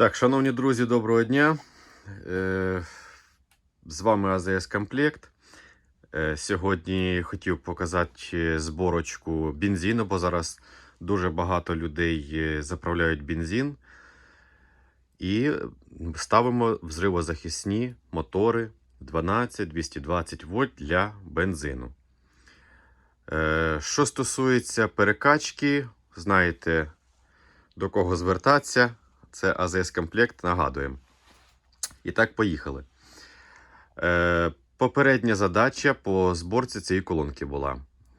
Так, шановні друзі, доброго дня. Е, З вами АЗС Комплект. Е, Сьогодні хотів показати зборочку бензину, бо зараз дуже багато людей е, заправляють бензин. І ставимо взривозахисні мотори 12-220 вольт для бензину. Що стосується перекачки, знаєте до кого звертатися. Це АЗС Комплект, нагадуємо. І так, поїхали. Е, попередня задача по зборці цієї колонки була.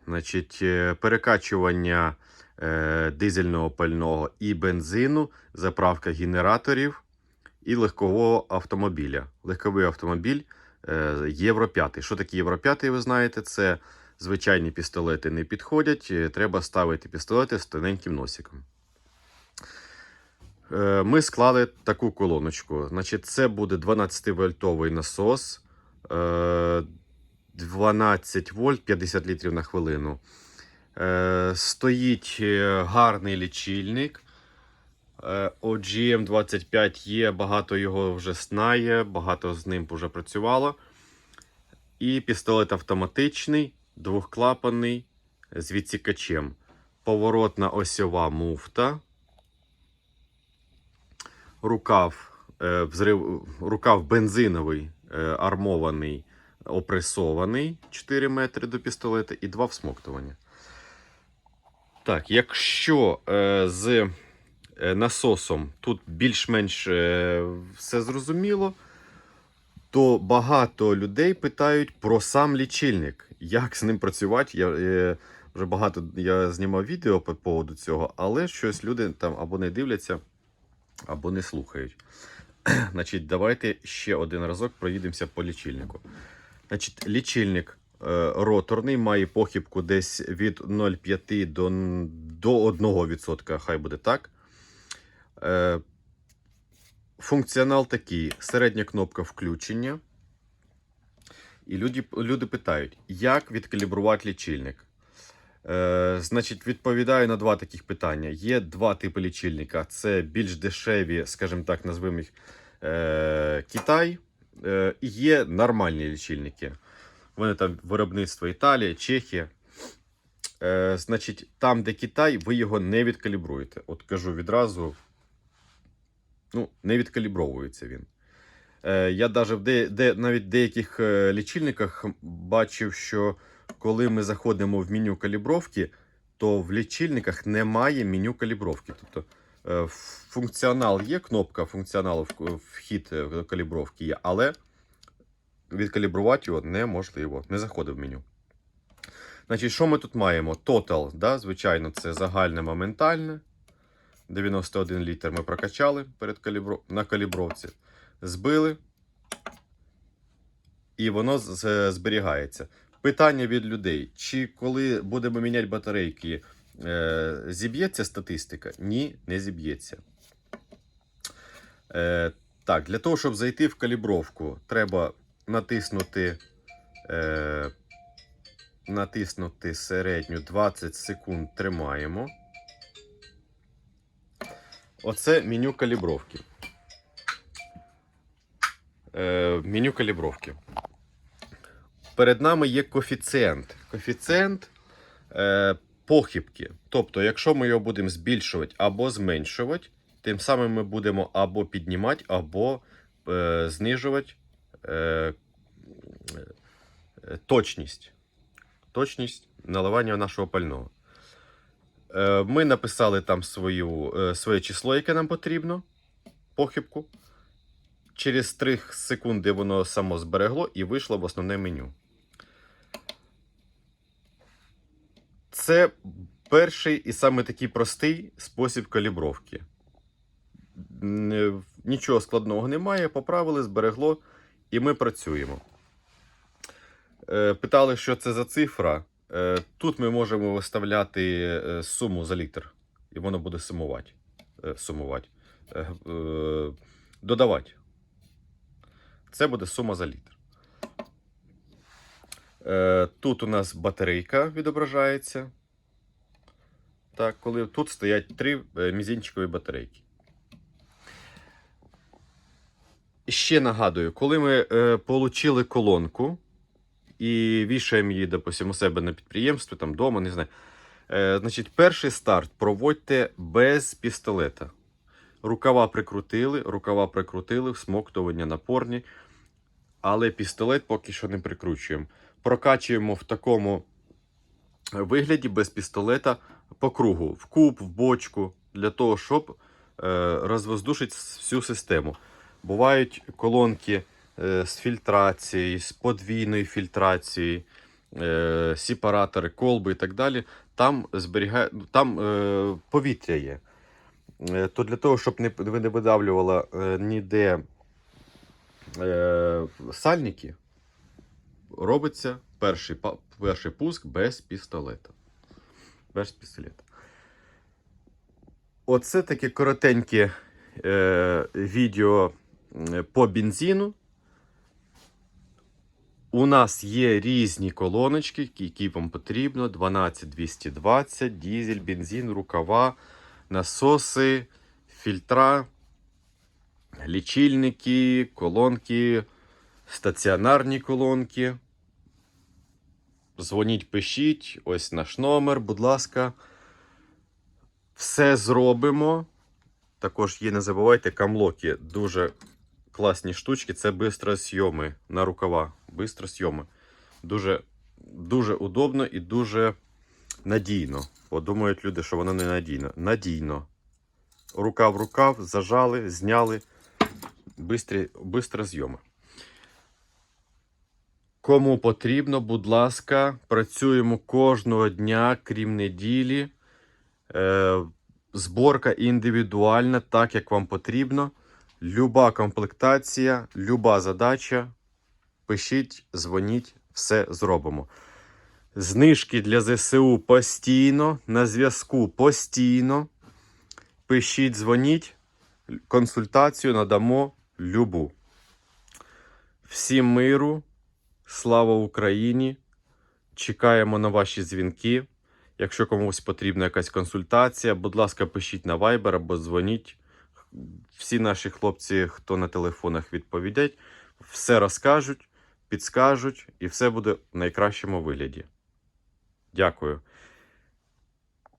Значить, е, перекачування е, дизельного пального і бензину, заправка генераторів і легкового автомобіля. Легковий автомобіль е, Євро 5. Що таке Євро 5, ви знаєте? Це звичайні пістолети не підходять. е, Треба ставити пістолети з тоненьким носиком. Е, Ми склали таку колоночку. Значить, це буде 12-вольтовий насос, е, 12 вольт 50 літрів на хвилину. Е, Стоїть е, гарний лічильник. Е, OGM 25 є, багато його вже знає, багато з ним вже працювало. І пістолет автоматичний, двохклапанний з відсікачем. Поворотна осьова муфта рукав, е, взрив, рукав бензиновий, е, армований, опресований 4 метри до пістолета і два всмоктування. Так, якщо е, з насосом тут більш-менш все зрозуміло, то багато людей питають про сам лічильник. Як з ним працювати? Я, е, вже багато я знімав відео по поводу цього, але щось люди там або не дивляться або не слухають. Значить, давайте ще один разок проїдемося по лічильнику. Значить, лічильник е, роторний має похибку десь від 0,5 до, до 1%, хай буде так. Е, функціонал такий: середня кнопка включення. І люди, люди питають, як відкалібрувати лічильник. Е, значить, відповідаю на два таких питання. Є два типи лічильника. Це більш дешеві, скажімо так, назвемо їх е, Китай. Е, і є нормальні лічильники. Вони там виробництво Італія, Чехія. Е, значить, там, де Китай, ви його не відкалібруєте. От кажу відразу, ну, не відкалібровується він. Е, я даже в де, де, навіть в деяких е, лічильниках бачив, що коли ми заходимо в меню калібровки, то в лічильниках немає меню калібровки. Тобто е, функціонал є, кнопка функціоналу вхід е, калібровки є, але відкалібрувати його неможливо. Не заходить в меню. Значить, що ми тут маємо? Total, да, звичайно, це загальне моментальне. 91 літр ми прокачали перед калібро... на калібровці. Збили. І воно зберігається. Питання від людей: чи коли будемо міняти батарейки, е, зіб'ється статистика? Ні, не зіб'ється. Е, так, для того, щоб зайти в калібровку, треба натиснути, е, натиснути середню 20 секунд тримаємо. Оце меню калібровки. Е, меню калібровки. Перед нами є коефіцієнт. Коефіцієнт е, похибки. Тобто, якщо ми його будемо збільшувати або зменшувати, тим самим ми будемо або піднімати, або е, знижувати е, е, точність. Точність наливання нашого пального. Е, ми написали там свою, е, своє число, яке нам потрібно, похибку. Через 3 секунди воно само зберегло і вийшло в основне меню. Це перший і саме такий простий спосіб калібровки. Нічого складного немає, поправили, зберегло, і ми працюємо. Е, Питали, що це за цифра. Е, Тут ми можемо виставляти е, суму за літр, і воно буде сумувати. Е, сумувати. Е, е, Додавати. Це буде сума за літр. Е, Тут у нас батарейка відображається. Так, коли тут стоять три е, мізинчикові батарейки. ще нагадую, коли ми е, отримали колонку і вішаємо її, допустимо, у себе на підприємстві, там вдома, не знаю. Значить, перший старт проводьте без пістолета. Рукава прикрутили, рукава прикрутили, всмоктування напорні, але пістолет поки що не прикручуємо. Прокачуємо в такому вигляді без пістолета по кругу, в куб, в бочку, для того, щоб е, розвоздушити всю систему. Бувають колонки е, з фільтрацією, з подвійною фільтрацією, е, сепаратори, колби і так далі. Там, зберігає, там повітря є. То для того, щоб не, не видавлювало е, ніде сальники, робиться перший, перший пуск без пістолета. Без пістолета. Оце таке коротеньке е, відео по бензину. У нас є різні колоночки, які- вам потрібно: 12220, дізель, бензин, рукава, насоси, фільтра, лічильники, колонки, стаціонарні колонки. Дзвоніть, пишіть, ось наш номер, будь ласка. Все зробимо. Також є, не забувайте, камлоки. Дуже класні штучки. Це бистросйоми на рукава. Бистросйоми. Дуже, дуже удобно і дуже надійно. Бо думають люди, що воно не надійно. Надійно. Рука в рукав, зажали, зняли. Бистрі, бистрозйоми. Кому потрібно, будь ласка, працюємо кожного дня, крім неділі. Е, зборка індивідуальна, так як вам потрібно. Люба комплектація, люба задача. Пишіть, дзвоніть, все зробимо. Знижки для ЗСУ постійно, на зв'язку постійно. Пишіть, дзвоніть, консультацію надамо любу. Всім миру, слава Україні! Чекаємо на ваші дзвінки. Якщо комусь потрібна якась консультація, будь ласка, пишіть на Viber або дзвоніть. Всі наші хлопці, хто на телефонах відповідять, все розкажуть, підскажуть, і все буде в найкращому вигляді. Дякую.